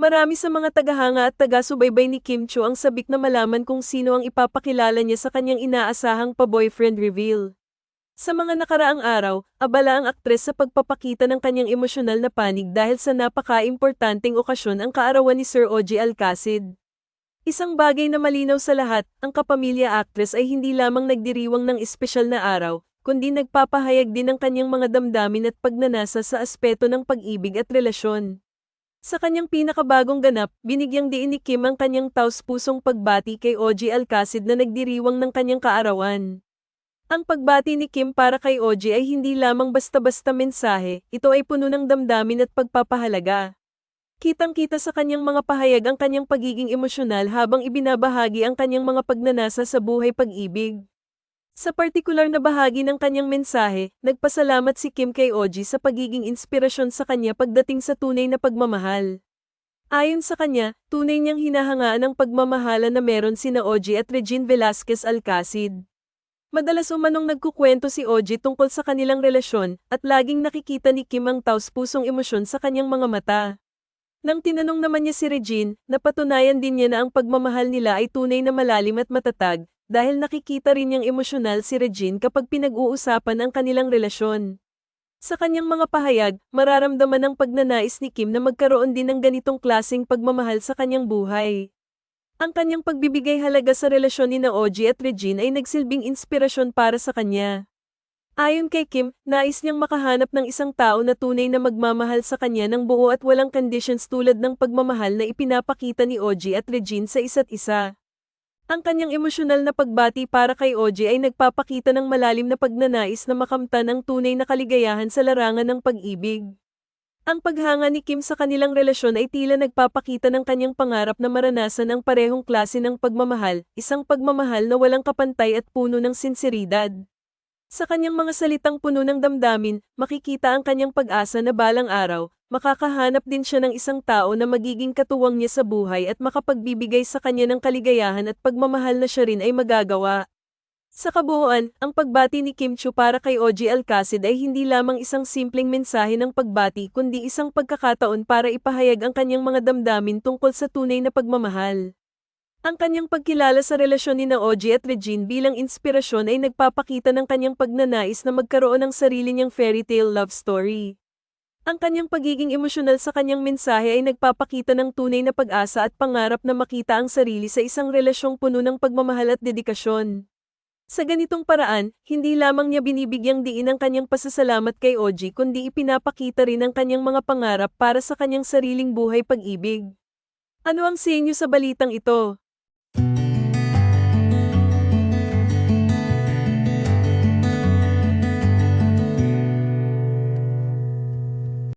Marami sa mga tagahanga at taga-subaybay ni Kim Cho ang sabik na malaman kung sino ang ipapakilala niya sa kanyang inaasahang pa-boyfriend reveal. Sa mga nakaraang araw, abala ang aktres sa pagpapakita ng kanyang emosyonal na panig dahil sa napaka-importanteng okasyon ang kaarawan ni Sir Oji Alcacid. Isang bagay na malinaw sa lahat, ang kapamilya actress ay hindi lamang nagdiriwang ng espesyal na araw, kundi nagpapahayag din ng kanyang mga damdamin at pagnanasa sa aspeto ng pag-ibig at relasyon. Sa kanyang pinakabagong ganap, binigyang diin ni Kim ang kanyang taus-pusong pagbati kay Oji Alcacid na nagdiriwang ng kanyang kaarawan. Ang pagbati ni Kim para kay Oji ay hindi lamang basta-basta mensahe, ito ay puno ng damdamin at pagpapahalaga. Kitang-kita sa kanyang mga pahayag ang kanyang pagiging emosyonal habang ibinabahagi ang kanyang mga pagnanasa sa buhay pag-ibig. Sa partikular na bahagi ng kanyang mensahe, nagpasalamat si Kim kay Oji sa pagiging inspirasyon sa kanya pagdating sa tunay na pagmamahal. Ayon sa kanya, tunay niyang hinahangaan ang pagmamahala na meron sina Oji at Regine Velasquez Alcacid. Madalas umanong nagkukwento si Oji tungkol sa kanilang relasyon at laging nakikita ni Kim ang taus-pusong emosyon sa kanyang mga mata. Nang tinanong naman niya si Regine, napatunayan din niya na ang pagmamahal nila ay tunay na malalim at matatag, dahil nakikita rin niyang emosyonal si Regine kapag pinag-uusapan ang kanilang relasyon. Sa kanyang mga pahayag, mararamdaman ang pagnanais ni Kim na magkaroon din ng ganitong klasing pagmamahal sa kanyang buhay. Ang kanyang pagbibigay halaga sa relasyon ni na at Regine ay nagsilbing inspirasyon para sa kanya. Ayon kay Kim, nais niyang makahanap ng isang tao na tunay na magmamahal sa kanya ng buo at walang conditions tulad ng pagmamahal na ipinapakita ni Oji at Regine sa isa't isa. Ang kanyang emosyonal na pagbati para kay Oji ay nagpapakita ng malalim na pagnanais na makamtan ang tunay na kaligayahan sa larangan ng pag-ibig. Ang paghanga ni Kim sa kanilang relasyon ay tila nagpapakita ng kanyang pangarap na maranasan ang parehong klase ng pagmamahal, isang pagmamahal na walang kapantay at puno ng sinseridad. Sa kanyang mga salitang puno ng damdamin, makikita ang kanyang pag-asa na balang araw, makakahanap din siya ng isang tao na magiging katuwang niya sa buhay at makapagbibigay sa kanya ng kaligayahan at pagmamahal na siya rin ay magagawa. Sa kabuuan, ang pagbati ni Kim Chu para kay Oji Alcacid ay hindi lamang isang simpleng mensahe ng pagbati kundi isang pagkakataon para ipahayag ang kanyang mga damdamin tungkol sa tunay na pagmamahal. Ang kanyang pagkilala sa relasyon ni na Oji at Regine bilang inspirasyon ay nagpapakita ng kanyang pagnanais na magkaroon ng sarili niyang fairy tale love story. Ang kanyang pagiging emosyonal sa kanyang mensahe ay nagpapakita ng tunay na pag-asa at pangarap na makita ang sarili sa isang relasyong puno ng pagmamahal at dedikasyon. Sa ganitong paraan, hindi lamang niya binibigyang diin ang kanyang pasasalamat kay Oji kundi ipinapakita rin ang kanyang mga pangarap para sa kanyang sariling buhay pag-ibig. Ano ang sa inyo sa balitang ito?